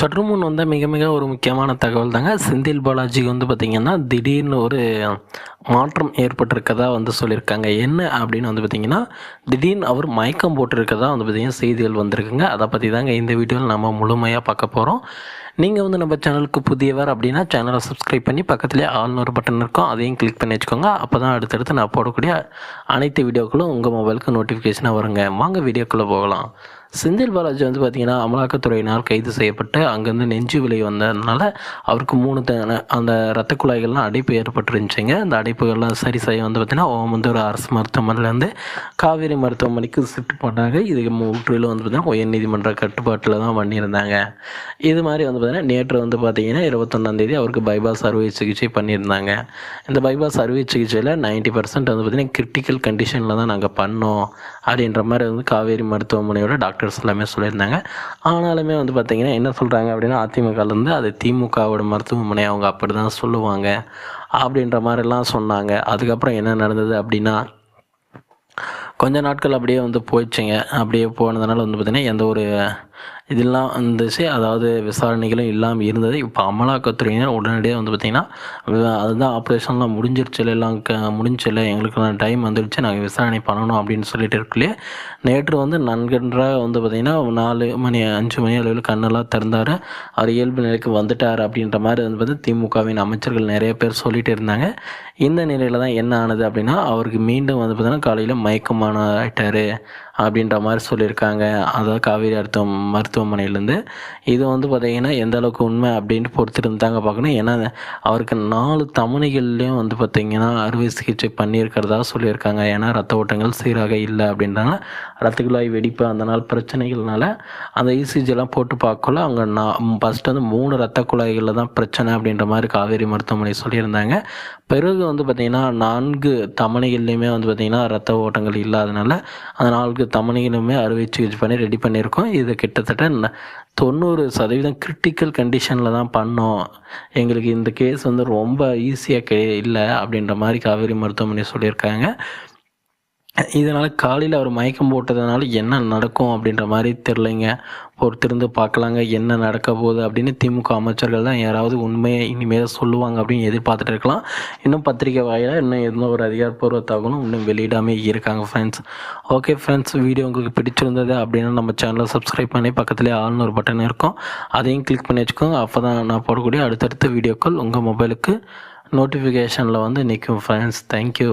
சற்று முன் வந்த மிக மிக ஒரு முக்கியமான தகவல் தாங்க செந்தில் பாலாஜிக்கு வந்து பார்த்திங்கன்னா திடீர்னு ஒரு மாற்றம் ஏற்பட்டிருக்கதா வந்து சொல்லியிருக்காங்க. என்ன அப்படின்னு வந்து பார்த்திங்கன்னா திடீர்னு அவர் மயக்கம் போட்டிருக்கதா வந்து பார்த்திங்கன்னா செய்திகள் வந்திருக்குங்க. அதை பற்றி தாங்க இந்த வீடியோவில் நம்ம முழுமையாக பார்க்க போகிறோம் நீங்கள் வந்து நம்ம சேனலுக்கு புதியவர் அப்படின்னா சேனலை சப்ஸ்கிரைப் பண்ணி பக்கத்துலேயே ஆல்னு பட்டன் இருக்கும். அதையும் கிளிக் பண்ணி வச்சுக்கோங்க. அப்போ தான் அடுத்தடுத்து நான் போடக்கூடிய அனைத்து வீடியோக்களும் உங்கள் மொபைலுக்கு நோட்டிஃபிகேஷனாக வருங்க. வாங்க வீடியோக்குள்ளே போகலாம். செந்தில் பாலாஜி வந்து பார்த்திங்கன்னா அமலாக்கத்துறையினால் கைது செய்யப்பட்டு அங்கேருந்து நெஞ்சு விலை வந்ததுனால அவருக்கு மூணு அந்த ரத்த குழாய்கள்லாம் அடைப்பு ஏற்பட்டுருந்துச்சிங்க. அந்த அடைப்புகள்லாம் சரி செய்ய வந்து பார்த்திங்கன்னா ஓமந்தூர் அரசு மருத்துவமனையிலேருந்து காவேரி மருத்துவமனைக்கு ஷிஃப்ட் பண்ணாங்க இது முற்றிலும் வந்து பார்த்திங்கன்னா உயர்நீதிமன்ற கட்டுப்பாட்டில் தான் பண்ணியிருந்தாங்க. இது மாதிரி வந்து பார்த்திங்கன்னா நேற்று வந்து பார்த்திங்கன்னா இருபத்தொன்னாந்தேதி அவருக்கு பைபாஸ் அறுவை சிகிச்சை பண்ணியிருந்தாங்க. இந்த பைபாஸ் அறுவை சிகிச்சையில் 90% பர்சன்ட் வந்து பார்த்திங்கன்னா கிரிட்டிக்கல் கண்டிஷனில் தான் நாங்கள் பண்ணோம். அப்படின்ற மாதிரி வந்து காவேரி மருத்துவமனையோட டாக்டர் டாக்டர்ஸ் எல்லாமே சொல்லியிருந்தாங்க. ஆனாலுமே வந்து பார்த்திங்கன்னா என்ன சொல்கிறாங்க அப்படின்னா அதிமுகலேருந்து அது திமுகவோட மருத்துவமனை அவங்க அப்படி தான் சொல்லுவாங்க. அப்படின்ற மாதிரிலாம் சொன்னாங்க. அதுக்கப்புறம் என்ன நடந்தது அப்படின்னா கொஞ்ச நாட்கள் அப்படியே வந்து போயிடுச்சுங்க. அப்படியே போனதுனால வந்து பார்த்திங்கன்னா எந்த ஒரு இதெல்லாம் வந்துச்சு அதாவது விசாரணைகளும் இல்லாமல் இருந்தது. இப்போ அமலாக்கத்துறையினர் உடனடியாக வந்து பார்த்திங்கன்னா அதுதான் ஆப்ரேஷன்லாம் முடிஞ்சிருச்சு எல்லாம் க முடிஞ்சில்ல எங்களுக்கெல்லாம் டைம் வந்துடுச்சு நாங்கள் விசாரணை பண்ணணும் அப்படின்னு சொல்லிட்டு இருக்குல்லையே நேற்று வந்து நன்கன்றாக வந்து பார்த்திங்கன்னா நாலு மணி அஞ்சு மணி அளவில் கண்ணெல்லாம் திறந்தார். அவர் இயல்பு நிலைக்கு வந்துட்டார் அப்படின்ற மாதிரி வந்து பார்த்து திமுகவின் அமைச்சர்கள் நிறைய பேர் சொல்லிட்டு இருந்தாங்க. இந்த நிலையில் தான் என்ன ஆனது அப்படின்னா அவருக்கு மீண்டும் வந்து பார்த்திங்கன்னா காலையில் மயக்கமான ஆகிட்டார் அப்படின்ற மாதிரி சொல்லியிருக்காங்க. அதாவது காவேரி மருத்துவ மருத்துவமனையிலேருந்து இது வந்து பார்த்திங்கன்னா எந்த அளவுக்கு உண்மை அப்படின்ட்டு பொறுத்திருந்தாங்க பார்க்கணும் ஏன்னா அவருக்கு நாலு தமணிகள்லேயும் வந்து பார்த்திங்கன்னா அறுவை சிகிச்சை பண்ணியிருக்கிறதா சொல்லியிருக்காங்க. ஏன்னா ரத்த ஓட்டங்கள் சீராக இல்லை அப்படின்றாங்க ரத்த குழாய் வெடிப்பு அந்த நாள் பிரச்சனைகள்னால அந்த இசிஜிலாம் போட்டு பார்க்கல அவங்க நான் ஃபஸ்ட்டு வந்து மூணு ரத்த குழாய்களில் தான் பிரச்சனை அப்படின்ற மாதிரி காவேரி மருத்துவமனை சொல்லியிருந்தாங்க. பிறகு வந்து பார்த்திங்கன்னா நான்கு தமணிகள்லையுமே வந்து பார்த்திங்கன்னா ரத்த ஓட்டங்கள் இல்லாதனால அந்த நான்கு தமணிகளுமே அறுவை சிகிச்சை பண்ணி ரெடி பண்ணியிருக்கோம். இது கிட்டத்தட்ட தொண்ணூறு சதவீதம் கிரிட்டிக்கல் கண்டிஷனில் தான் பண்ணோம். எங்களுக்கு இந்த கேஸ் வந்து ரொம்ப ஈஸியாக கே இல்லை அப்படின்ற மாதிரி காவேரி மருத்துவமனை சொல்லியிருக்காங்க. இதனால் காலையில் அவர் மயக்கம் போட்டதுனால என்ன நடக்கும் அப்படின்ற மாதிரி தெரிலைங்க பொறுத்திருந்து பார்க்கலாங்க என்ன நடக்க போகுது அப்படின்னு திமுக அமைச்சர்கள் தான் யாராவது உண்மையை இனிமேல் சொல்லுவாங்க அப்படின்னு எதிர்பார்த்துட்டு இருக்கலாம். இன்னும் பத்திரிக்கை வாயிலாக இன்னும் எந்த ஒரு அதிகாரப்பூர்வ தகவலும் இன்னும் வெளியிடாமல் இருக்காங்க ஃப்ரெண்ட்ஸ் ஓகே ஃப்ரெண்ட்ஸ் வீடியோ உங்களுக்கு பிடிச்சிருந்தது அப்படின்னா நம்ம சேனலை சப்ஸ்கிரைப் பண்ணி பக்கத்துலேயே ஆள்னு ஒரு பட்டன் இருக்கும். அதையும் கிளிக் பண்ணி வச்சுக்கோங்க. அப்போ தான் நான் போடக்கூடிய அடுத்தடுத்த வீடியோக்கள் உங்கள் மொபைலுக்கு நோட்டிஃபிகேஷனில் வந்து நிற்கும் ஃப்ரெண்ட்ஸ் தேங்க்யூ